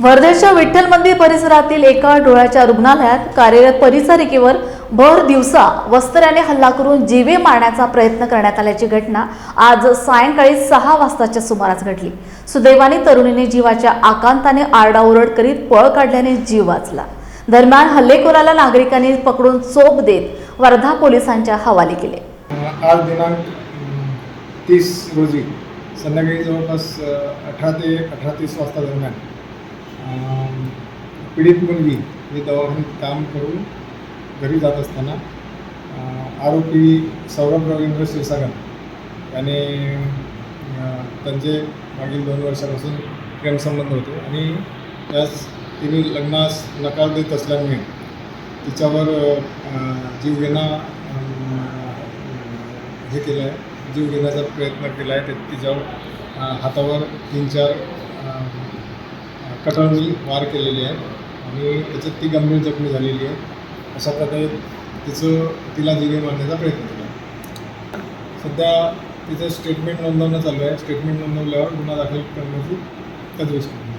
वर्धेच्या विठ्ठल मंदिर परिसरातील एका डोळ्याच्या रुग्णालयात कार्यरत परिचारिकेवर भर दिवसा वस्त्र्याने हल्ला करून जीवे मारण्याचा प्रयत्न करण्यात आल्याची घटना आज सायंकाळी सहा वाजताच्या सुमारास घडली. सुदैवाने तरुणीने जीवाच्या आकांताने आरडाओरड करीत पळ काढल्याने जीव वाचला. दरम्यान हल्लेखोराला नागरिकांनी पकडून चोप देत वर्धा पोलिसांच्या हवाले केले. आज दिनांक तीस रोजी संध्याकाळी जवळपास अठरा ते अठरा तीस वाजता दरम्यान पीडित मुलगी हे दवाखान्यात काम करून घरी जात असताना आरोपी सौरभ रवींद्र क्षीरसागर याने त्यांचे मागील दोन वर्षापासून प्रेमसंबंध होते आणि त्यास तिने लग्नास नकार देत असल्यामुळे तिच्यावर जीवघेणा जीव घेणा हे केलं आहे जीव घेण्याचा प्रयत्न केला आहे ते तिच्यावर हातावर तीन चार कटळनी वार केलेले आहेत आणि त्याच्यात ती गंभीर जखमी झालेली आहे. अशा प्रकारे तिचं तिला जिगे मारण्याचा प्रयत्न केला. सध्या तिचं स्टेटमेंट नोंदवणं चालू आहे. स्टेटमेंट नोंदवल्यावर गुन्हा दाखल करण्याची तजवीज केली